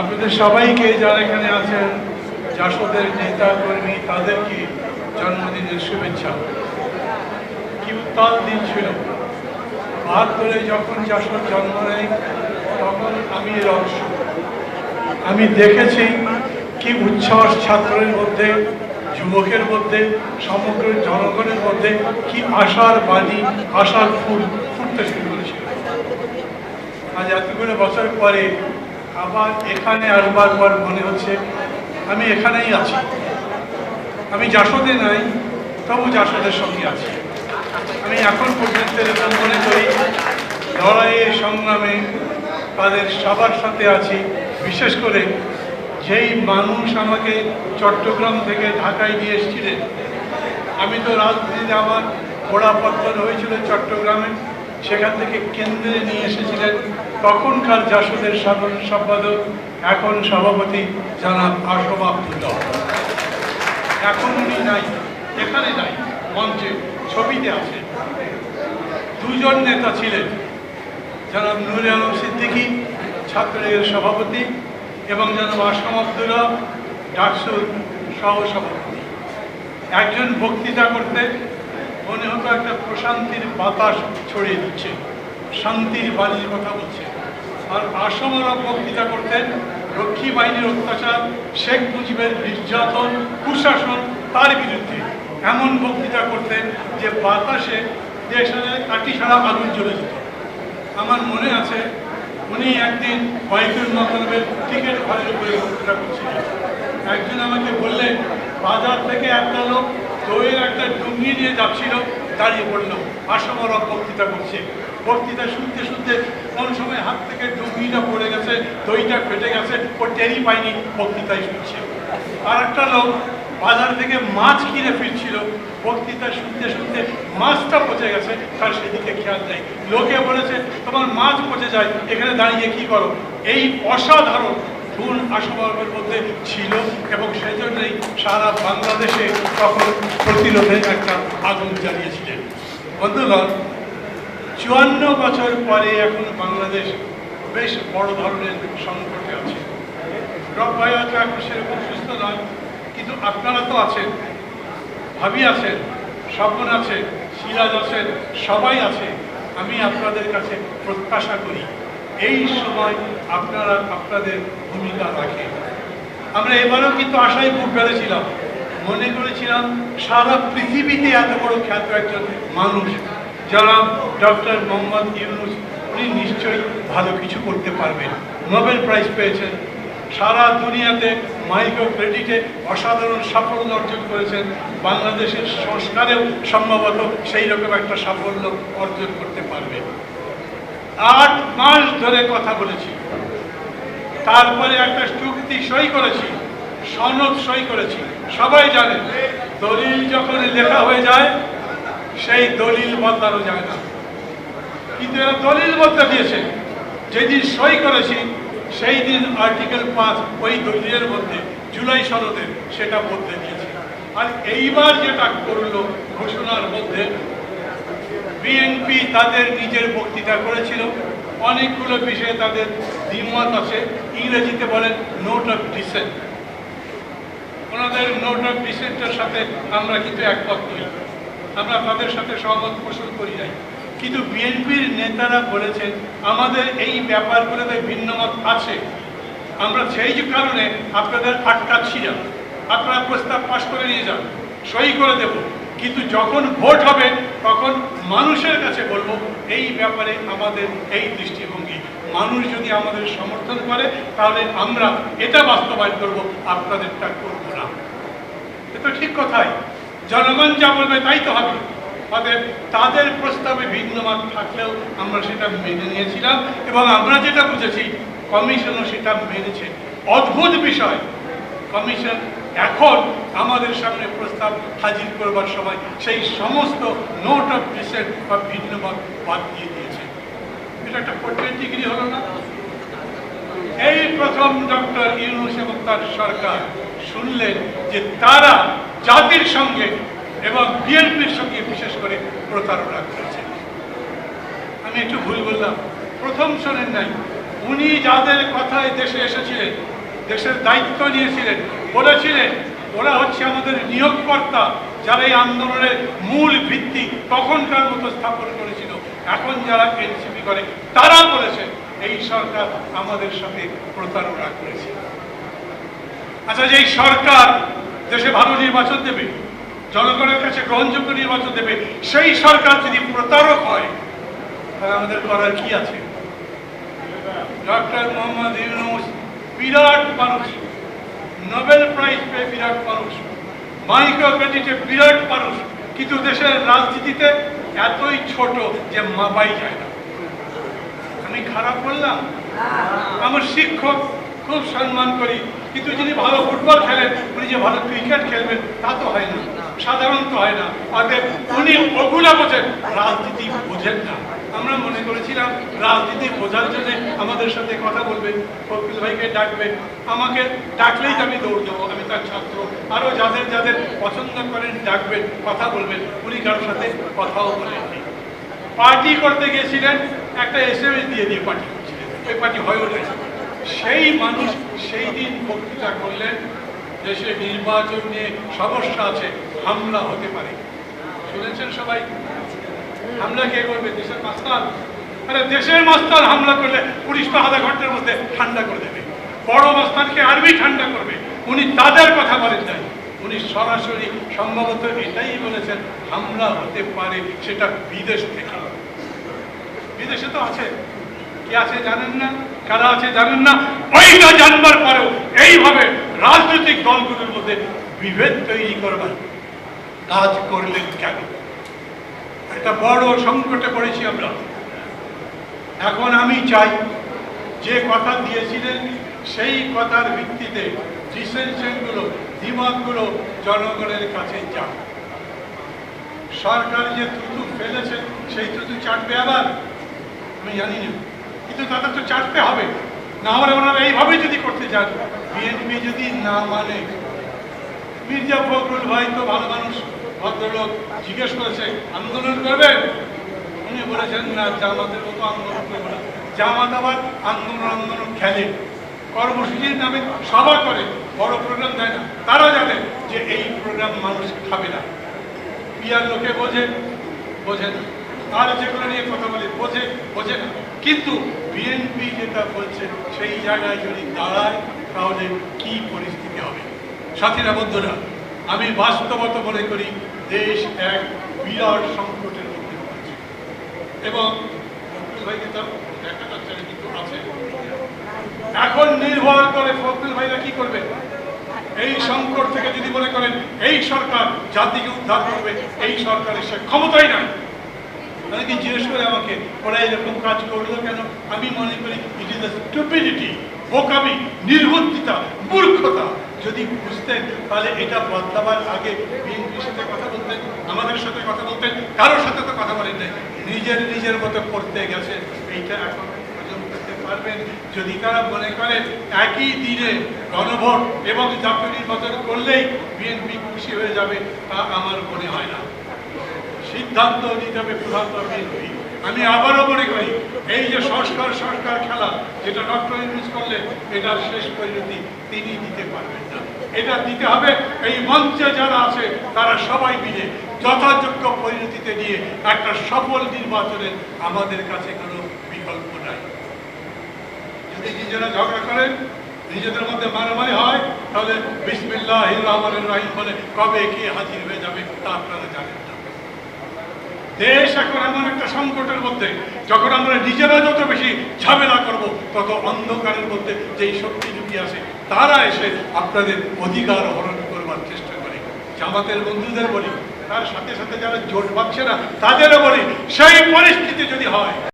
আপনাদের সবাইকে যারা এখানে আছেন, জাসদের নেতা, কর্মী, তাদেরকে জন্মদিনের শুভেচ্ছা। কি উত্তাল দিন ছিল। বাহাত্তরে যখন জাসদ জন্ম নেয়, তখন আমি অংশ। আমি দেখেছি কি উচ্ছ্বাস ছাত্রের মধ্যে, যুবকের মধ্যে, সমগ্র জনগণের মধ্যে, কি আশার বাণী আশার ফুল ফুটতে শুরু আজ এতগুলো বছর পরে আবার এখানে আসবার পর মনে হচ্ছে আমি এখানেই আছি। আমি জাসদে নাই, তবু জাসদের সঙ্গে আছি। আমি এখন পর্যন্ত এরকম মনে করি, লড়াইয়ের সংগ্রামে তাদের সবার সাথে আছি। বিশেষ করে যেই মানুষ আমাকে চট্টগ্রাম থেকে ঢাকায় নিয়ে এসেছিলেন, আমি তো রাজনীতিতে আমার গোড়াপত্তন হয়েছিল চট্টগ্রামে। সেখান থেকে কেন্দ্রে নিয়ে এসেছিলেন তখনকার জাসদের সাধারণ সম্পাদক, এখন সভাপতি জানাব আব্দুল্লাহ। এখন উনি নাই, এখানে নাই, মঞ্চে ছবিতে আছে দুজন নেতা ছিলেন, জনাব নুরে আলম সিদ্দিকী, ছাত্রলীগের সভাপতি, এবং জনাব আসাম আব্দুল্লাহ, ডাকসুর সহ সভাপতি একজন বক্তৃতা করতে মনে হতো একটা প্রশান্তির বাতাস ছড়িয়ে দিচ্ছে, শান্তির বাণীর কথা বলছে। আর আসামরা বক্তৃতা করতেন রক্ষী বাহিনীর অত্যাচার, শেখ মুজিবের নির্যাতন, কুশাসন, তার বিরুদ্ধে। এমন বক্তৃতা করতেন যে বাতাসে দেশের কাটি ছাড়া আগুন চলে যেত আমার মনে আছে, উনি একদিন বাইকুল মতলবের টিকিট ঘরের উপরে বক্তৃতা করছিলেন। একজন আমাকে বললেন, বাজার থেকে একটা লোক দইয়ের একটা ডুঙ্গি নিয়ে যাচ্ছিল, দাঁড়িয়ে পড়ল। আসামরা বক্তৃতা করছে। বক্তৃতা শুনতে শুনতে কোন সময় হাত থেকে ডুঙ্গিটা পড়ে গেছে, দইটা ফেটে গেছে, ও টেরি পায়নি বক্তৃতায় শুনছে। আর একটা লোক বাজার থেকে মাছ কিনে ফিরছিল। বক্তৃতা শুনতে শুনতে মাছটা পচে গেছে, তার সেদিকে খেয়াল নেই। লোকে বলেছে, তোমার মাছ পচে যায়, এখানে দাঁড়িয়ে কি করো? এই অসাধারণ গুণ আশাবাদের মধ্যে ছিল এবং সেই জন্যই সারা বাংলাদেশে তখন প্রতিরোধে একটা আগুন জ্বালিয়েছিলেন। বন্ধুগণ, চুয়ান্ন বছর পরে এখন বাংলাদেশ বেশ বড় ধরনের সংকটে আছে। এখন সেরকম সুস্থ নয়, কিন্তু আপনারা তো আছেন, ভাবি আছেন, স্বপন আছে সিরাজ আছেন, সবাই আছে আমি আপনাদের কাছে প্রত্যাশা করি এই সময় আপনারা, আপনাদের ভূমিকা রাখেন আমরা এবারেও কিন্তু আশায় বুক বেড়েছিলাম মনে করেছিলাম সারা পৃথিবীতে এত বড় খ্যাত একজন মানুষ, যারা ডক্টর মোহাম্মদ ইউনুস, উনি নিশ্চয়ই ভালো কিছু করতে পারবেন। নোবেল প্রাইজ পেয়েছেন। সারা দুনিয়াতে মাইক্রো ক্রেডিটে অসাধারণ সাফল্য অর্জন করেছেন। বাংলাদেশের সংস্কারেও সম্ভবত সেই রকম একটা সাফল্য অর্জন করতে পারবে আট মাস ধরে কথা বলেছি। তারপরে একটা চুক্তি সই করেছি, সনদ সই করেছি। সবাই জানে, দলিল যখন লেখা হয়ে যায়, সেই দলিল বদলানো যায় না। কিন্তু এরা দলিল বদলে দিয়েছে। যেদিন সই করেছি, সেই দিন আর্টিকেল পাঁচ ওই দলিলের মধ্যে, জুলাই সনদের সেটা বদলে দিয়েছে। আর এইবার যেটা করল ঘোষণার মধ্যে বিএনপি তাদের নিজের বক্তৃতা করেছিল। অনেকগুলো বিষয়ে তাদের দ্বিমত আছে। ইংরেজিতে বলেন নোট অফ ডিসেন্ট ওনাদের নোট অফ ডিসেন্টের সাথে আমরা কিন্তু একমত নই। আমরা তাদের সাথে সহমত পোষণ করি নাই। কিন্তু বিএনপির নেতারা বলেছেন, আমাদের এই ব্যাপারগুলোতে ভিন্নমত আছে। আমরা সেই কারণে আপনাদের আটকাচ্ছি না। আপনারা প্রস্তাব পাশ করে নিয়ে যান। সই করে দেব। কিন্তু যখন ভোট হবে, তখন মানুষের কাছে বলব, এই ব্যাপারে আমাদের এই দৃষ্টিভঙ্গি। মানুষ যদি আমাদের সমর্থন করে, তাহলে আমরা এটা বাস্তবায়ন করব, আপনাদেরটা করব না। এ তো ঠিক কথাই। জনগণ যা বলবে তাই তো হবে। অতএব তাদের প্রস্তাবে ভিন্ন মত থাকলেও আমরা সেটা মেনে নিয়েছিলাম এবং আমরা যেটা বুঝেছি, কমিশনও সেটা মেনেছে। অদ্ভুত বিষয়। কমিশন এখন আমাদের সামনে প্রস্তাব হাজির করবার সময় সেই সমস্ত নোট অফ ডিসেন্ট বা ভিন্ন মত বাদ দিয়ে দিয়েছে। এটা একটা পোর্ট্রেট ডিগ্রি হলো না? এই প্রথম ডক্টর ইউনুস এবং তার সরকার শুনলেন যে তারা জাতির সঙ্গে এবং বিএনপির সঙ্গে বিশেষ করে প্রতারণা করেছে। আমি একটু ভুল বললাম। প্রথম শোনেন নাই। উনি যাদের কথায় দেশে এসেছিলেন দেশের দায়িত্ব নিয়েছিলেন। বলেছিলেন, ওরা হচ্ছে আমাদের নিয়োগকর্তা যারা এই আন্দোলনের মূল ভিত্তি তখনকার মতো স্থাপন করেছিল। এখন যারা এনসিপি করে, তারা বলেছেন এই সরকার আমাদের সাথে প্রতারণা করেছে। আচ্ছা যেই সরকার দেশে ভালো নির্বাচন দেবে, জনগণের কাছে গ্রহণযোগ্য নির্বাচন দেবে, সেই সরকার যদি প্রতারক হয়, তাহলে আমাদের করার কি আছে? ডক্টর মোহাম্মদ ইউনুস বিরাট মানুষ নোবেল প্রাইজ পেয়ে বিরাট মানুষ মাইক্রো ক্রেডিটে বিরাট মানুষ কিন্তু দেশের রাজনীতিতে এতই ছোট যে মাপাই যায় না। আমি খারাপ বললাম? আমার শিক্ষক, খুব সম্মান করি। কিন্তু যিনি ভালো ফুটবল খেলেন, উনি যে ভালো ক্রিকেট খেলবেন, তা তো হয় না। সাধারণত হয় না। অতএব উনি ওগুলা বোঝেন, রাজনীতি বোঝেন না। আমরা মনে করেছিলাম রাজনীতি বোঝার জন্য আমাদের সাথে কথা বলবেন ফখরুল ভাইকে ডাকবেন আমাকে ডাকলেই আমি দৌড় দেবো, আমি তার ছাত্র। আরও যাদের যাদের পছন্দ করেন ডাকবেন, কথা বলবেন, উনি কারোর সাথে কথাও বলেননি। পার্টি করতে গিয়েছিলেন একটা এস এম এস দিয়ে দিয়ে পার্টি করছিলেন। ওই পার্টি হয়ে উঠেছে। সেই মানুষ সেই দিন বক্তৃতা করলেন, দেশে নির্বাচন নিয়ে সমস্যা আছে, হামলা হতে পারে। শুনেছেন সবাই? হামলা কে করবে? দেশের মাস্তান। আরে দেশের মাস্তান হামলা করলে পুলিশ তো আধা ঘণ্টার মধ্যে ঠান্ডা করে দেবে। বড় মাস্তানকে আরবি ঠান্ডা করবে। উনি তাদের কথা বলেন নাই। উনি সরাসরি সম্ভবত এটাই বলেছেন, হামলা হতে পারে, সেটা বিদেশ থেকে। বিদেশে তো আছে। কি আছে জানেন না? কারা আছে জানেন না? ওইটা জানবার পরেও এইভাবে রাজনৈতিক দলগুলোর মধ্যে বিভেদ তৈরি করবার কাজ করলেন কেন? একটা বড় সংকটে পড়েছি আমরা। এখন আমি চাই, যে কথা দিয়েছিলেন, সেই কথার ভিত্তিতে ডিসেনশনগুলো, দ্বিমতগুলো জনগণের কাছে যাক। সরকার যে থুতু ফেলেছে, সেই থুতু চাটবে আবার? আমি জানি না। কিন্তু তাদের তো চাটতে হবে। না হলে ওনারা এইভাবে যদি করতে চান বিএনপি যদি না মানে। মির্জা ফখরুল ভাই তো ভালো মানুষ। ভদ্রলোক জিজ্ঞেস করেছে, আন্দোলন করবেন? উনি বলেছেন, না, জামাতের মতো আন্দোলন করব না। জামাত আবার আন্দোলন আন্দোলন খেলে। কর্মসূচির নামে সভা করে, বড় প্রোগ্রাম দেয় না। তারা জানে যে এই প্রোগ্রাম মানুষ খাবে না। পিয়ার লোকে বোঝে বোঝে না। আর যেগুলো নিয়ে কথা বলে, বোঝে বোঝে না। কিন্তু বিএনপি যেটা বলছে, সেই জায়গায় যদি দাঁড়ায়, তাহলে কি পরিস্থিতি হবে? সাথীরা, বন্ধুরা, আমি বাস্তবত মনে করি দেশ এক বিরাট সংকটের মধ্যে পড়েছে। এবং এখন নির্ভর করে ফখরুল ভাইরা কি করবে? এই সংকট থেকে যদি মনে করেন, এই সরকার জাতিকে উদ্ধার করবে, এই সরকারের সে ক্ষমতাই নাই। অনেকে জিজ্ঞেস করে আমাকে, ওরা এরকম কাজ করল কেন? আমি মনে করি ইট ইজ স্টুপিডিটি বোকামি, নির্বুদ্ধিতা, মূর্খতা। যদি বুঝতেন, তাহলে এটা বদলাবার আগে বিএনপির সাথে কথা বলতেন, আমাদের সাথে কথা বলতেন, কারোর সাথে তো কথা বলেন নাই। নিজের নিজের মতো করতে গেছে, এইটা এখন পারবেন। যদি তারা মনে করেন, একই দিনে গণভোট এবং জাতীয় নির্বাচন করলেই বিএনপি খুশি হয়ে যাবে, তা আমার মনে হয় না। সিদ্ধান্ত নিতে হবে প্রধানমন্ত্রী বিএনপি। আমি আবারও মনে করি, এই যে সংস্কার সংস্কার খেলা, যেটা ডক্টর ইউজ করলে এটার শেষ পরিণতি তিনি দিতে পারবেন না। এটা দিতে হবে, এই মঞ্চে যারা আছে, তারা সবাই মিলে যথাযোগ্য পরিণতিতে নিয়ে একটা সফল নির্বাচনের আমাদের কাছে কোনো বিকল্প নাই। যদি নিজেরা ঝগড়া করেন, নিজেদের মধ্যে মারামারি হয়, তাহলে বিসমিল্লাহ রহমান রাহিম বলে কবে কে হাজির হয়ে যাবে তা আপনারা জানেন না। দেশ এখন এমন একটা সংকটের মধ্যে, যখন আমরা নিজেরা যত বেশি ঝামেলা করব, তত অন্ধকারের মধ্যে যেই শক্তি ঝুঁকি আসে তারা এসে আপনাদের অধিকার হরণ করবার চেষ্টা করে। জামাতের বন্ধুদের বলি, তার সাথে সাথে যারা জোট পাচ্ছে না, তাদেরও বলি, সেই পরিস্থিতি যদি হয়